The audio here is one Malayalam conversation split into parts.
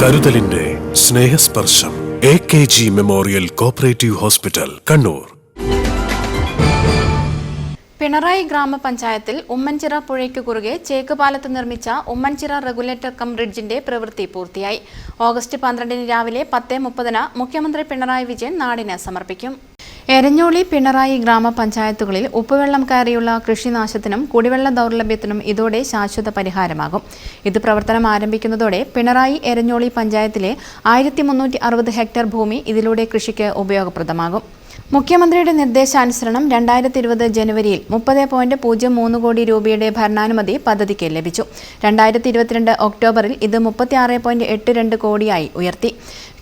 കരുതലിന്റെ Snehasparsham A K G memorial cooperative hospital Kannur. Pinarayi ഗ്രാമപഞ്ചായത്തിൽ ഉമ്മൻചിറ പുഴയ്ക്ക് കുറുകെ ചേക്കുപാലത്ത് നിർമ്മിച്ച ഉമ്മൻചിറ റെഗുലേറ്റർ കം ബ്രിഡ്ജിന്റെ പ്രവൃത്തി പൂർത്തിയായി. ഓഗസ്റ്റ് പന്ത്രണ്ടിന് രാവിലെ പത്ത് മുപ്പതിന് മുഖ്യമന്ത്രി പിണറായി വിജയൻ നാടിന് സമർപ്പിക്കും. എരഞ്ഞോളി പിണറായി ഗ്രാമപഞ്ചായത്തുകളിൽ ഉപ്പുവെള്ളം കയറിയുള്ള കൃഷിനാശത്തിനും കുടിവെള്ള ദൗർലഭ്യത്തിനും ഇതോടെ ശാശ്വത പരിഹാരമാകും. ഇത് പ്രവർത്തനം ആരംഭിക്കുന്നതോടെ പിണറായി എരഞ്ഞോളി പഞ്ചായത്തിലെ ആയിരത്തി ഹെക്ടർ ഭൂമി ഇതിലൂടെ കൃഷിക്ക് ഉപയോഗപ്രദമാകും. മുഖ്യമന്ത്രിയുടെ നിർദ്ദേശാനുസരണം രണ്ടായിരത്തി ഇരുപത് ജനുവരിയിൽ മുപ്പത് പോയിന്റ് പൂജ്യം മൂന്ന് കോടി രൂപയുടെ ഭരണാനുമതി പദ്ധതിക്ക് ലഭിച്ചു. രണ്ടായിരത്തി ഇരുപത്തിരണ്ട് ഒക്ടോബറിൽ ഇത് മുപ്പത്തിയാറ് പോയിന്റ് എട്ട് രണ്ട് കോടിയായി ഉയർത്തി.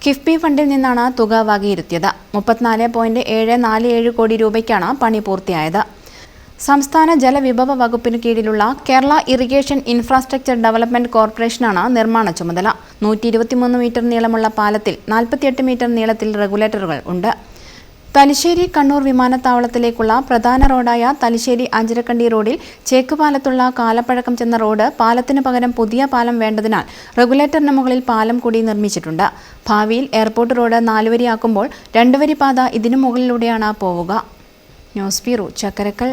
കിഫ്ബി ഫണ്ടിൽ നിന്നാണ് തുക വകയിരുത്തിയത്. മുപ്പത്തിനാല് പോയിന്റ് ഏഴ് നാല് ഏഴ് കോടി രൂപയ്ക്കാണ് പണി പൂർത്തിയായത്. സംസ്ഥാന ജലവിഭവ വകുപ്പിന് കീഴിലുള്ള കേരള ഇറിഗേഷൻ ഇൻഫ്രാസ്ട്രക്ചർ ഡെവലപ്മെന്റ് കോർപ്പറേഷനാണ് നിർമ്മാണ ചുമതല. നൂറ്റി മീറ്റർ നീളമുള്ള പാലത്തിൽ നാൽപ്പത്തിയെട്ട് മീറ്റർ നീളത്തിൽ റെഗുലേറ്ററുകൾ ഉണ്ട്. തലശ്ശേരി കണ്ണൂർ വിമാനത്താവളത്തിലേക്കുള്ള പ്രധാന റോഡായ തലശ്ശേരി അഞ്ചരക്കണ്ടി റോഡിൽ ചേക്കുപാലത്തുള്ള കാലപ്പഴക്കം ചെന്ന റോഡ് പാലത്തിനു പകരം പുതിയ പാലം വേണ്ടതിനാൽ റെഗുലേറ്ററിന് മുകളിൽ പാലം കൂടി നിർമ്മിച്ചിട്ടുണ്ട്. ഭാവിയിൽ എയർപോർട്ട് റോഡ് നാലുവരിയാക്കുമ്പോൾ രണ്ടുവരി പാത ഇതിനു മുകളിലൂടെയാണ് പോവുക. News bureau Chakkarakkal.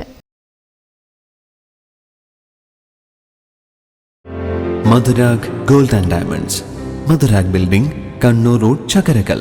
Madhurag gold and diamonds. Madhurag building Kannur road Chakkarakkal